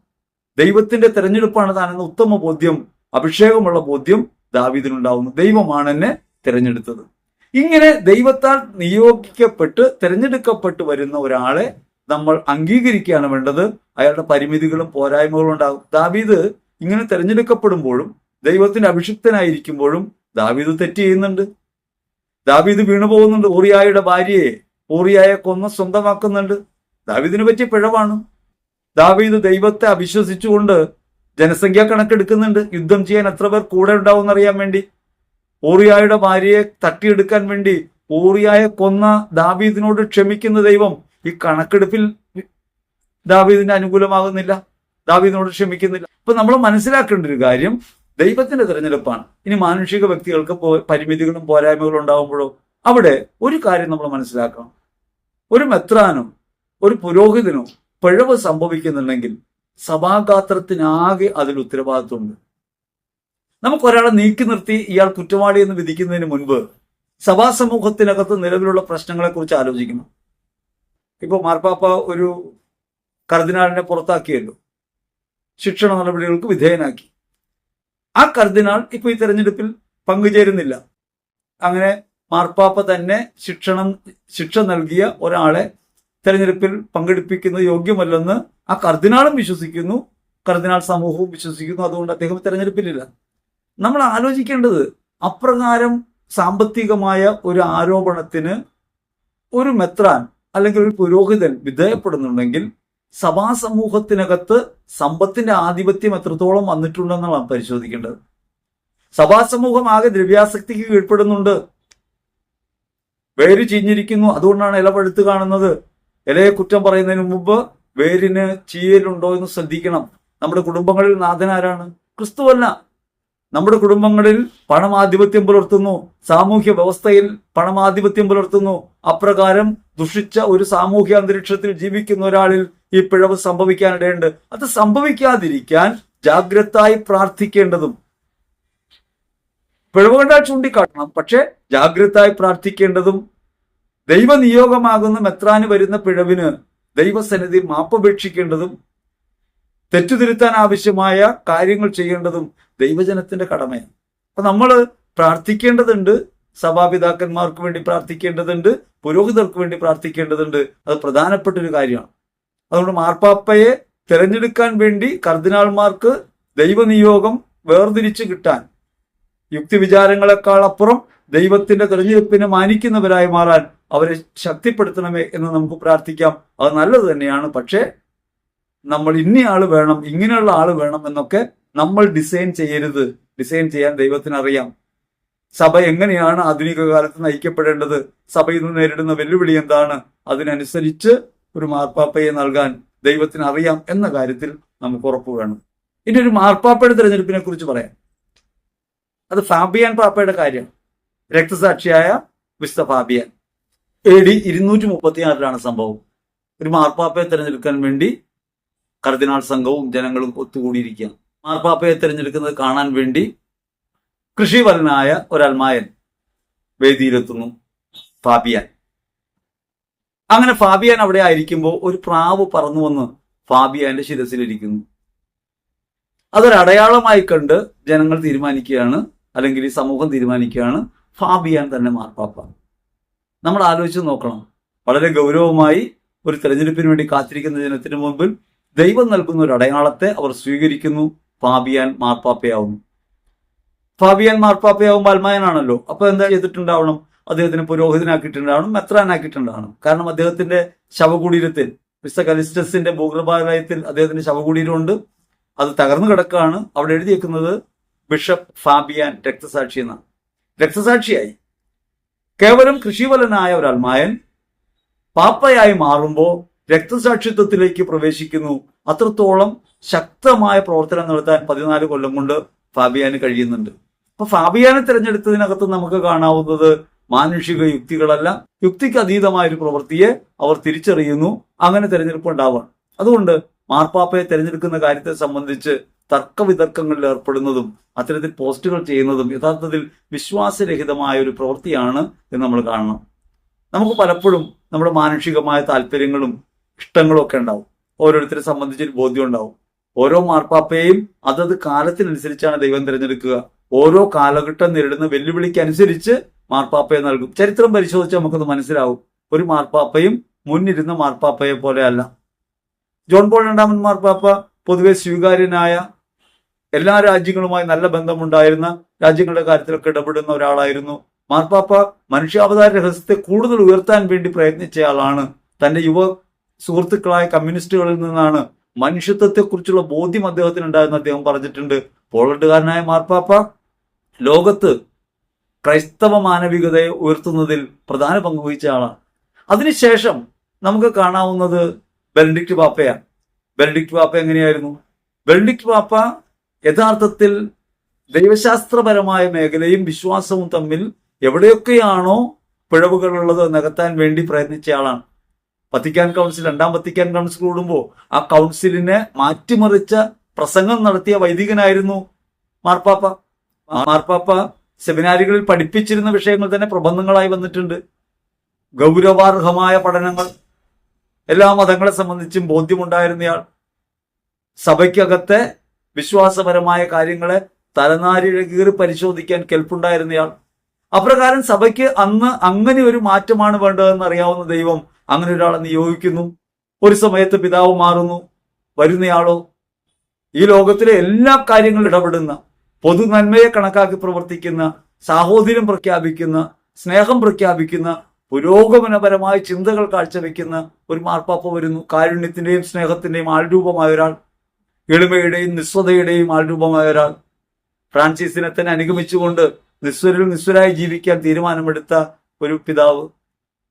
ദൈവത്തിന്റെ തെരഞ്ഞെടുപ്പാണ് താനെന്ന ഉത്തമ ബോധ്യം അഭിഷേകമുള്ള ബോധ്യം ദാവീദിനുണ്ടാവുന്നു. ദൈവമാണ് എന്നെ തിരഞ്ഞെടുത്തത്. ഇങ്ങനെ ദൈവത്താൽ നിയോഗിക്കപ്പെട്ട് തിരഞ്ഞെടുക്കപ്പെട്ട് വരുന്ന ഒരാളെ നമ്മൾ അംഗീകരിക്കുകയാണ് വേണ്ടത്. അയാളുടെ പരിമിതികളും പോരായ്മകളും ഉണ്ടാകും. ദാവീദ് ഇങ്ങനെ തിരഞ്ഞെടുക്കപ്പെടുമ്പോഴും ദൈവത്തിന്റെ അഭിഷിക്തനായിരിക്കുമ്പോഴും ദാവീദ് തെറ്റ് ചെയ്യുന്നുണ്ട്. ദാവീദ് വീണു പോകുന്നുണ്ട്. ഊറിയായുടെ ഭാര്യയെ ഊറിയായെ കൊന്ന് സ്വന്തമാക്കുന്നുണ്ട്. ദാവീദിനെ പറ്റിയ പിഴവാണ്. ദാവീദ് ദൈവത്തെ അവിശ്വസിച്ചുകൊണ്ട് ജനസംഖ്യ കണക്കെടുക്കുന്നുണ്ട്. യുദ്ധം ചെയ്യാൻ എത്ര പേർ കൂടെ ഉണ്ടാവും എന്നറിയാൻ വേണ്ടി. ഊറിയായുടെ ഭാര്യയെ തട്ടിയെടുക്കാൻ വേണ്ടി ഊറിയായെ കൊന്ന ദാവീദിനോട് ക്ഷമിക്കുന്ന ദൈവം ഈ കണക്കെടുപ്പിൽ ദാവീദിന് അനുകൂലമാകുന്നില്ല. ദാവീദിനോട് ക്ഷമിക്കുന്നില്ല. അപ്പൊ നമ്മൾ മനസ്സിലാക്കേണ്ട ഒരു കാര്യം ദൈവത്തിന്റെ തിരഞ്ഞെടുപ്പാണ്. ഇനി മാനുഷിക വ്യക്തികൾക്ക് പരിമിതികളും പോരായ്മകളും ഉണ്ടാകുമ്പോഴോ അവിടെ ഒരു കാര്യം നമ്മൾ മനസ്സിലാക്കണം. ഒരു മെത്രാനും ഒരു പുരോഹിതനും പിഴവ് സംഭവിക്കുന്നുണ്ടെങ്കിൽ സഭാഗാത്രത്തിനാകെ അതിൽ ഉത്തരവാദിത്വമുണ്ട്. നമുക്ക് ഒരാളെ നീക്കി നിർത്തി ഇയാൾ കുറ്റവാളി എന്ന് വിധിക്കുന്നതിന് മുൻപ് സഭാ സമൂഹത്തിനകത്ത് നിലവിലുള്ള പ്രശ്നങ്ങളെ കുറിച്ച് ആലോചിക്കണം ഇപ്പോൾ മാർപ്പാപ്പ ഒരു കർദിനാളിനെ പുറത്താക്കിയല്ലോ. ശിക്ഷണ നടപടികൾക്ക് വിധേയനാക്കി. ആ കർദിനാൾ ഇപ്പൊ ഈ തെരഞ്ഞെടുപ്പിൽ പങ്കുചേരുന്നില്ല. അങ്ങനെ മാർപ്പാപ്പ തന്നെ ശിക്ഷണം ശിക്ഷ നൽകിയ ഒരാളെ തെരഞ്ഞെടുപ്പിൽ പങ്കെടുപ്പിക്കുന്നത് യോഗ്യമല്ലെന്ന് ആ കർദിനാളും വിശ്വസിക്കുന്നു. കർദിനാൾ സമൂഹവും വിശ്വസിക്കുന്നു. അതുകൊണ്ട് അദ്ദേഹം തെരഞ്ഞെടുപ്പിലില്ല. നമ്മൾ ആലോചിക്കേണ്ടത് അപ്രകാരം സാമ്പത്തികമായ ഒരു ആരോപണത്തിന് ഒരു മെത്രാൻ അല്ലെങ്കിൽ ഒരു പുരോഹിതൻ വിധേയപ്പെടുന്നുണ്ടെങ്കിൽ സഭാസമൂഹത്തിനകത്ത് സമ്പത്തിന്റെ ആധിപത്യം എത്രത്തോളം വന്നിട്ടുണ്ടെന്നാണ് പരിശോധിക്കേണ്ടത്. സഭാസമൂഹം ആകെ ദ്രവ്യാസക്തിക്ക് കീഴ്പ്പെടുന്നുണ്ട്. വേര് ചീഞ്ഞിരിക്കുന്നു. അതുകൊണ്ടാണ് ഇല പഴുത്ത് കാണുന്നത്. ഇലയെ കുറ്റം പറയുന്നതിന് മുമ്പ് വേരിന് ചീയലുണ്ടോ എന്ന് ശ്രദ്ധിക്കണം. നമ്മുടെ കുടുംബങ്ങളിൽ നാഥനാരാണ് ക്രിസ്തുവല്ല. നമ്മുടെ കുടുംബങ്ങളിൽ പണമാധിപത്യം പുലർത്തുന്നു. സാമൂഹ്യ വ്യവസ്ഥയിൽ പണമാധിപത്യം പുലർത്തുന്നു. അപ്രകാരം ദുഷിച്ച ഒരു സാമൂഹ്യ അന്തരീക്ഷത്തിൽ ജീവിക്കുന്ന ഒരാളിൽ ഈ പിഴവ് സംഭവിക്കാനിടയുണ്ട്. അത് സംഭവിക്കാതിരിക്കാൻ ജാഗ്രതായി പ്രാർത്ഥിക്കേണ്ടതും. പിഴവ് കണ്ടാൽ ചൂണ്ടിക്കാട്ടണം. പക്ഷെ ജാഗ്രതായി പ്രാർത്ഥിക്കേണ്ടതും ദൈവനിയോഗമാകുന്ന മെത്രാന് വരുന്ന പിഴവിന് ദൈവസന്നിധി മാപ്പപേക്ഷിക്കേണ്ടതും തെറ്റുതിരുത്താൻ ആവശ്യമായ കാര്യങ്ങൾ ചെയ്യേണ്ടതും ദൈവജനത്തിന്റെ കടമയാണ്. അപ്പൊ നമ്മൾ പ്രാർത്ഥിക്കേണ്ടതുണ്ട് സഭാപിതാക്കന്മാർക്ക് വേണ്ടി പ്രാർത്ഥിക്കേണ്ടതുണ്ട് പുരോഹിതർക്ക് വേണ്ടി പ്രാർത്ഥിക്കേണ്ടതുണ്ട്. അത് പ്രധാനപ്പെട്ട ഒരു കാര്യമാണ്. അതുകൊണ്ട് മാർപ്പാപ്പയെ തിരഞ്ഞെടുക്കാൻ വേണ്ടി കർദിനാൾമാർക്ക് ദൈവനിയോഗം വേർതിരിച്ച് കിട്ടാൻ യുക്തിവിചാരങ്ങളെക്കാൾ അപ്പുറം ദൈവത്തിന്റെ തെരഞ്ഞെടുപ്പിനെ മാനിക്കുന്നവരായി മാറാൻ അവരെ ശക്തിപ്പെടുത്തണമേ എന്ന് നമുക്ക് പ്രാർത്ഥിക്കാം. അത് നല്ലത് തന്നെയാണ്. പക്ഷേ നമ്മൾ ഇന്നയാൾ വേണം ഇങ്ങനെയുള്ള ആൾ വേണം എന്നൊക്കെ നമ്മൾ ഡിസൈൻ ചെയ്യരുത്. ഡിസൈൻ ചെയ്യാൻ ദൈവത്തിന് അറിയാം സഭ എങ്ങനെയാണ് ആധുനിക കാലത്ത് നയിക്കപ്പെടേണ്ടത്? സഭ ഇന്ന് നേരിടുന്ന വെല്ലുവിളി എന്താണ്? അതിനനുസരിച്ച് ഒരു മാർപ്പാപ്പയെ നൽകാൻ ദൈവത്തിന് അറിയാം എന്ന കാര്യത്തിൽ നമുക്ക് ഉറപ്പ് വേണം. ഇനി ഒരു മാർപ്പാപ്പയുടെ തിരഞ്ഞെടുപ്പിനെ കുറിച്ച് പറയാം. അത് ഫാബിയാൻ പാപ്പയുടെ കാര്യം. രക്തസാക്ഷിയായ വിശുദ്ധ ഫാബിയാൻ. എ ഡി ഇരുന്നൂറ്റി മുപ്പത്തി ആറിലാണ് സംഭവം. ഒരു മാർപ്പാപ്പയെ തിരഞ്ഞെടുക്കാൻ വേണ്ടി കർദിനാൾ സംഘവും ജനങ്ങളും ഒത്തുകൂടിയിരിക്കുക മാർപ്പാപ്പയെ തിരഞ്ഞെടുക്കുന്നത് കാണാൻ വേണ്ടി കൃഷിവരനായ ഒരൽമായൻ വേദിയിലെത്തുന്നു ഫാബിയാൻ. അങ്ങനെ ഫാബിയാൻ അവിടെ ആയിരിക്കുമ്പോൾ ഒരു പ്രാവ് പറന്നു വന്ന് ഫാബിയാന്റെ ശിരസിലിരിക്കുന്നു. അതൊരടയാളമായി കണ്ട് ജനങ്ങൾ തീരുമാനിക്കുകയാണ് അല്ലെങ്കിൽ ഈ സമൂഹം തീരുമാനിക്കുകയാണ് ഫാബിയാൻ തന്നെ മാർപ്പാപ്പ. നമ്മൾ ആലോചിച്ച് നോക്കണം. വളരെ ഗൗരവമായി ഒരു തെരഞ്ഞെടുപ്പിന് വേണ്ടി കാത്തിരിക്കുന്ന ജനത്തിന് മുമ്പിൽ ദൈവം നൽകുന്ന ഒരു അടയാളത്തെ അവർ സ്വീകരിക്കുന്നു. ഫാബിയാൻ മാർപ്പാപ്പയാവുന്നു. ഫാബിയാൻ മാർപ്പാപ്പയാവുമ്പോൾ അൽമായനാണല്ലോ അപ്പൊ എന്താ ചെയ്തിട്ടുണ്ടാവണം? അദ്ദേഹത്തിന് പുരോഹിതനാക്കിയിട്ടുണ്ടാവണം മെത്രാനാക്കിയിട്ടുണ്ടാവണം. കാരണം അദ്ദേഹത്തിന്റെ ശവകുടീരത്തിൽ മിസ്റ്റർ കലിസ്റ്റസിന്റെ ഭൂഗർഭാലയത്തിൽ അദ്ദേഹത്തിന്റെ ശവകുടീരമുണ്ട്. അത് തകർന്നു കിടക്കുകയാണ്. അവിടെ എഴുതിയേക്കുന്നത് ബിഷപ്പ് ഫാബിയാൻ രക്തസാക്ഷി എന്നാണ്. രക്തസാക്ഷിയായി. കേവലം കൃഷിവലനായ ഒരു അൽമായൻ പാപ്പയായി മാറുമ്പോൾ രക്തസാക്ഷിത്വത്തിലേക്ക് പ്രവേശിക്കുന്നു. അത്രത്തോളം ശക്തമായ പ്രവർത്തനം നടത്താൻ പതിനാല് കൊല്ലം കൊണ്ട് ഫാബിയാന് കഴിയുന്നുണ്ട്. അപ്പൊ ഫാബിയാനെ തിരഞ്ഞെടുത്തതിനകത്ത് നമുക്ക് കാണാവുന്നത് മാനുഷിക യുക്തികളല്ല. യുക്തിക്ക് അതീതമായ ഒരു പ്രവൃത്തിയെ അവർ തിരിച്ചറിയുന്നു. അങ്ങനെ തിരഞ്ഞെടുപ്പ് ഉണ്ടാവുകയാണ് അതുകൊണ്ട് മാർപ്പാപ്പയെ തിരഞ്ഞെടുക്കുന്ന കാര്യത്തെ സംബന്ധിച്ച് തർക്കവിതർക്കങ്ങളിൽ ഏർപ്പെടുന്നതും അത്തരത്തിൽ പോസ്റ്റുകൾ ചെയ്യുന്നതും യഥാർത്ഥത്തിൽ വിശ്വാസരഹിതമായ ഒരു പ്രവൃത്തിയാണ് എന്ന് നമ്മൾ കാണണം. നമുക്ക് പലപ്പോഴും നമ്മുടെ മാനുഷികമായ താല്പര്യങ്ങളും ഇഷ്ടങ്ങളും ഒക്കെ ഉണ്ടാവും. ഓരോരുത്തരെ സംബന്ധിച്ചൊരു ബോധ്യം ഉണ്ടാവും. ഓരോ മാർപ്പാപ്പയെയും അതത് കാലത്തിനനുസരിച്ചാണ് ദൈവം തിരഞ്ഞെടുക്കുക. ഓരോ കാലഘട്ടം നേരിടുന്ന വെല്ലുവിളിക്ക് അനുസരിച്ച് മാർപ്പാപ്പയെ നൽകും. ചരിത്രം പരിശോധിച്ച് നമുക്കത് മനസ്സിലാവും. ഒരു മാർപ്പാപ്പയും മുന്നിരുന്ന മാർപ്പാപ്പയെ പോലെയല്ല ജോൺ പോൾ രണ്ടാമൻ മാർപ്പാപ്പ പൊതുവെ സ്വീകാര്യനായ എല്ലാ രാജ്യങ്ങളുമായി നല്ല ബന്ധമുണ്ടായിരുന്ന രാജ്യങ്ങളുടെ കാര്യത്തിലൊക്കെ ഇടപെടുന്ന ഒരാളായിരുന്നു. മാർപ്പാപ്പ മനുഷ്യാവതാര രഹസ്യത്തെ കൂടുതൽ ഉയർത്താൻ വേണ്ടി പ്രയത്നിച്ചയാളാണ്. തന്റെ യുവ സുഹൃത്തുക്കളായ കമ്മ്യൂണിസ്റ്റുകളിൽ നിന്നാണ് മനുഷ്യത്വത്തെക്കുറിച്ചുള്ള ബോധ്യം അദ്ദേഹത്തിന് ഉണ്ടായെന്ന് അദ്ദേഹം പറഞ്ഞിട്ടുണ്ട്. പോളണ്ടുകാരനായ മാർപ്പാപ്പ ലോകത്ത് ക്രൈസ്തവ മാനവികതയെ ഉയർത്തുന്നതിൽ പ്രധാന പങ്ക് വഹിച്ച ആളാണ് അതിനുശേഷം നമുക്ക് കാണാവുന്നത് ബെനഡിക്ട് പാപ്പയാണ്. ബെനഡിക്ട് പാപ്പ എങ്ങനെയായിരുന്നു? ബെനഡിക്ട് പാപ്പ യഥാർത്ഥത്തിൽ ദൈവശാസ്ത്രപരമായ മേഖലയും വിശ്വാസവും തമ്മിൽ എവിടെയൊക്കെയാണോ പിഴവുകളുള്ളത് നികത്താൻ വേണ്ടി പ്രയത്നിച്ച ആളാണ് വത്തിക്കാൻ കൗൺസിൽ രണ്ടാം വത്തിക്കാൻ കൗൺസിൽ കൂടുമ്പോൾ ആ കൗൺസിലിനെ മാറ്റിമറിച്ച പ്രസംഗം നടത്തിയ വൈദികനായിരുന്നു മാർപ്പാപ്പ. മാർപ്പാപ്പ സെമിനാരികളിൽ പഠിപ്പിച്ചിരുന്ന വിഷയങ്ങൾ തന്നെ പ്രബന്ധങ്ങളായി വന്നിട്ടുണ്ട്. ഗൗരവാർഹമായ പഠനങ്ങൾ. എല്ലാ മതങ്ങളെ സംബന്ധിച്ചും ബോധ്യമുണ്ടായിരുന്നയാൾ. സഭയ്ക്കകത്തെ വിശ്വാസപരമായ കാര്യങ്ങളെ തലനാരിഴകീറി പരിശോധിക്കാൻ കെൽപ്പുണ്ടായിരുന്നയാൾ. അപ്രകാരം സഭയ്ക്ക് അന്ന് അങ്ങനെ ഒരു മാറ്റമാണ് വേണ്ടതെന്ന് അറിയാവുന്ന ദൈവം അങ്ങനെ ഒരാളെ നിയോഗിക്കുന്നു ഒരു സമയത്ത് പിതാവ് മാറുന്നു. വരുന്നയാളോ ഈ ലോകത്തിലെ എല്ലാ കാര്യങ്ങളും ഇടപെടുന്ന പൊതു നന്മയെ കണക്കാക്കി പ്രവർത്തിക്കുന്ന സാഹോദര്യം പ്രഖ്യാപിക്കുന്ന സ്നേഹം പ്രഖ്യാപിക്കുന്ന പുരോഗമനപരമായ ചിന്തകൾ കാഴ്ചവെക്കുന്ന ഒരു മാർപ്പാപ്പ വരുന്നു. കാരുണ്യത്തിന്റെയും സ്നേഹത്തിന്റെയും ആൾരൂപമായ ഒരാൾ. എളിമയുടെയും നിസ്വതയുടെയും ആൾരൂപമായ ഒരാൾ. ഫ്രാൻസിസിനെ തന്നെ അനുഗമിച്ചുകൊണ്ട് നിസ്വരിൽ നിസ്വരായി ജീവിക്കാൻ തീരുമാനമെടുത്ത ഒരു പിതാവ്.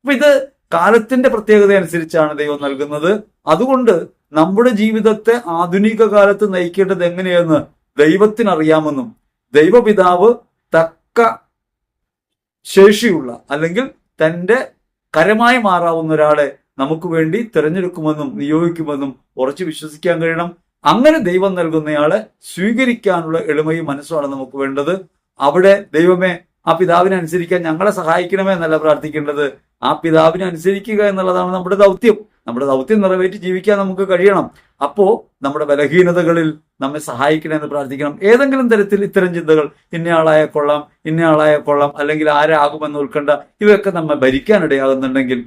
അപ്പൊ ഇത് കാലത്തിന്റെ പ്രത്യേകത അനുസരിച്ചാണ് ദൈവം നൽകുന്നത്. അതുകൊണ്ട് നമ്മുടെ ജീവിതത്തെ ആധുനിക കാലത്ത് നയിക്കേണ്ടത് എങ്ങനെയെന്ന് ദൈവത്തിനറിയാമെന്നും ദൈവപിതാവ് തക്ക ശേഷിയുള്ള അല്ലെങ്കിൽ തന്റെ കരമായി മാറാവുന്ന ഒരാളെ നമുക്ക് വേണ്ടി തിരഞ്ഞെടുക്കുമെന്നും നിയോഗിക്കുമെന്നും ഉറച്ചു വിശ്വസിക്കാൻ കഴിയണം. അങ്ങനെ ദൈവം നൽകുന്നയാളെ സ്വീകരിക്കാനുള്ള എളിമയും മനസ്സുമാണ് നമുക്ക് വേണ്ടത്. അവിടെ ദൈവമേ ആ പിതാവിനെ അനുസരിക്കാൻ ഞങ്ങളെ സഹായിക്കണമേ എന്നല്ല പ്രാർത്ഥിക്കേണ്ടത്. ആ പിതാവിനെ അനുസരിക്കുക എന്നുള്ളതാണ് നമ്മുടെ ദൗത്യം. നമ്മുടെ ദൗത്യം നിറവേറ്റി ജീവിക്കാൻ നമുക്ക് കഴിയണം. അപ്പോ നമ്മുടെ ബലഹീനതകളിൽ നമ്മെ സഹായിക്കണമെന്ന് പ്രാർത്ഥിക്കണം. ഏതെങ്കിലും തരത്തിൽ ഇത്തരം ചിന്തകൾ ഇന്നയാളായ കൊള്ളാം ഇന്നയാളായ കൊള്ളാം അല്ലെങ്കിൽ ആരാകുമെന്ന് ഉൾക്കണ്ട ഇവയൊക്കെ നമ്മെ ഭരിക്കാനിടയാകുന്നുണ്ടെങ്കിൽ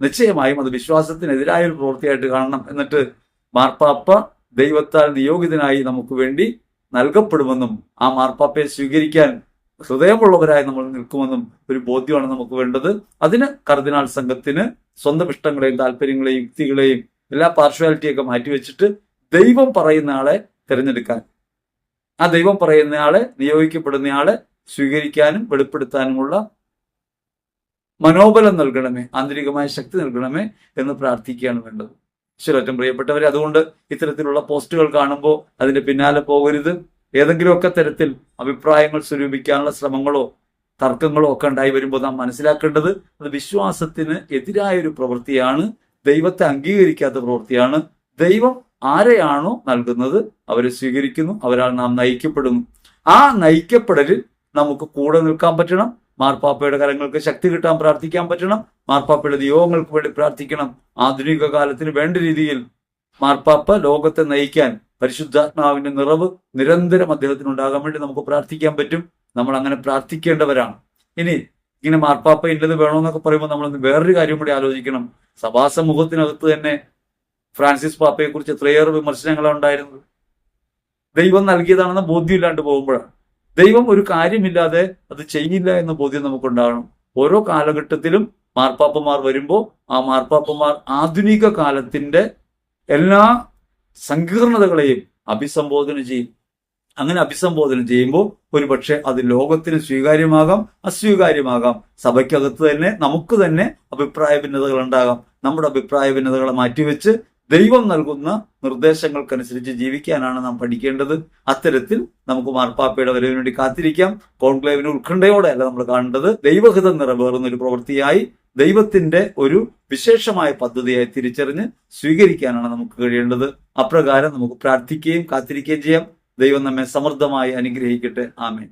നിശ്ചയമായും അത് വിശ്വാസത്തിനെതിരായ ഒരു പ്രവൃത്തിയായിട്ട് കാണണം. എന്നിട്ട് മാർപ്പാപ്പ ദൈവത്താൽ നിയോഗിതനായി നമുക്ക് വേണ്ടി നൽകപ്പെടുമെന്നും ആ മാർപ്പാപ്പയെ സ്വീകരിക്കാൻ ഹൃദയമുള്ളവരായി നമ്മൾ നിൽക്കുമെന്നും ഒരു ബോധ്യമാണ് നമുക്ക് വേണ്ടത്. അതിന് കർദിനാൾ സംഘത്തിന് സ്വന്തം ഇഷ്ടങ്ങളെയും താല്പര്യങ്ങളെയും യുക്തികളെയും എല്ലാ പാർഷ്വാലിറ്റിയൊക്കെ മാറ്റിവെച്ചിട്ട് ദൈവം പറയുന്ന ആളെ തിരഞ്ഞെടുക്കാൻ. ആ ദൈവം പറയുന്ന ആളെ നിയോഗിക്കപ്പെടുന്ന സ്വീകരിക്കാനും വെളിപ്പെടുത്താനുമുള്ള മനോബലം നൽകണമേ ആന്തരികമായ ശക്തി നൽകണമേ എന്ന് പ്രാർത്ഥിക്കുകയാണ് വേണ്ടത്. ഏറ്റവും പ്രിയപ്പെട്ടവരെ അതുകൊണ്ട് ഇത്തരത്തിലുള്ള പോസ്റ്റുകൾ കാണുമ്പോൾ അതിന്റെ പിന്നാലെ പോകരുത്. ഏതെങ്കിലുമൊക്കെ തരത്തിൽ അഭിപ്രായങ്ങൾ സ്വരൂപിക്കാനുള്ള ശ്രമങ്ങളോ തർക്കങ്ങളോ ഒക്കെ ഉണ്ടായി വരുമ്പോൾ നാം മനസ്സിലാക്കേണ്ടത് അത് വിശ്വാസത്തിന് എതിരായ ഒരു പ്രവൃത്തിയാണ്. ദൈവത്തെ അംഗീകരിക്കാത്ത പ്രവൃത്തിയാണ്. ദൈവം ആരെയാണോ നൽകുന്നത് അവരെ സ്വീകരിക്കുന്നു അവരാൽ നാം നയിക്കപ്പെടുന്നു. ആ നയിക്കപ്പെടലിൽ നമുക്ക് കൂടെ നിൽക്കാൻ പറ്റണം. മാർപ്പാപ്പയുടെ കരങ്ങൾക്ക് ശക്തി കിട്ടാൻ പ്രാർത്ഥിക്കാൻ പറ്റണം. മാർപ്പാപ്പയുടെ നിയോഗങ്ങൾക്ക് വേണ്ടി പ്രാർത്ഥിക്കണം. ആധുനിക കാലത്തിന് വേണ്ട രീതിയിൽ മാർപ്പാപ്പ ലോകത്തെ നയിക്കാൻ പരിശുദ്ധാത്മാവിന്റെ നിറവ് നിരന്തരം അദ്ദേഹത്തിന് ഉണ്ടാകാൻ വേണ്ടി നമുക്ക് പ്രാർത്ഥിക്കാൻ പറ്റും. നമ്മൾ അങ്ങനെ പ്രാർത്ഥിക്കേണ്ടവരാണ്. ഇനി ഇങ്ങനെ മാർപ്പാപ്പ ഇല്ലത് വേണമെന്നൊക്കെ പറയുമ്പോൾ നമ്മൾ വേറൊരു കാര്യം കൂടി ആലോചിക്കണം. സഭാസമൂഹത്തിനകത്ത് തന്നെ ഫ്രാൻസിസ് പാപ്പയെ കുറിച്ച് എത്രയേറെ വിമർശനങ്ങളാണ് ഉണ്ടായിരുന്നത്. ദൈവം നൽകിയതാണെന്ന ബോധ്യമില്ലാണ്ട് പോകുമ്പോഴാണ്. ദൈവം ഒരു കാര്യമില്ലാതെ അത് ചെയ്യില്ല എന്ന ബോധ്യം നമുക്കുണ്ടാകണം. ഓരോ കാലഘട്ടത്തിലും മാർപ്പാപ്പമാർ വരുമ്പോൾ ആ മാർപ്പാപ്പമാർ ആധുനിക കാലത്തിന്റെ എല്ലാ സങ്കീർണതകളെയും അഭിസംബോധന ചെയ്യും. അങ്ങനെ അഭിസംബോധന ചെയ്യുമ്പോൾ ഒരുപക്ഷെ അത് ലോകത്തിന് സ്വീകാര്യമാകാം അസ്വീകാര്യമാകാം. സഭയ്ക്കകത്ത് തന്നെ നമുക്ക് തന്നെ അഭിപ്രായ ഭിന്നതകൾ ഉണ്ടാകാം. നമ്മുടെ അഭിപ്രായ ഭിന്നതകളെ മാറ്റിവെച്ച് ദൈവം നൽകുന്ന നിർദ്ദേശങ്ങൾക്കനുസരിച്ച് ജീവിക്കാനാണ് നാം പഠിക്കേണ്ടത്. അത്തരത്തിൽ നമുക്ക് മാർപ്പാപ്പയുടെ വരവിന് വേണ്ടി കാത്തിരിക്കാം. കോൺക്ലേവിന് ഉത്കണ്ഠയോടെ അല്ല നമ്മൾ കാണേണ്ടത്. ദൈവഹിതം നിറവേറുന്ന ഒരു പ്രവൃത്തിയായി ദൈവത്തിന്റെ ഒരു വിശേഷമായ പദ്ധതിയായി തിരിച്ചറിഞ്ഞ് സ്വീകരിക്കാനാണ് നമുക്ക് കഴിയേണ്ടത്. അപ്രകാരം നമുക്ക് പ്രാർത്ഥിക്കുകയും കാത്തിരിക്കുകയും ചെയ്യാം. ദൈവം നമ്മെ സമൃദ്ധമായി അനുഗ്രഹിക്കട്ടെ. ആമേൻ.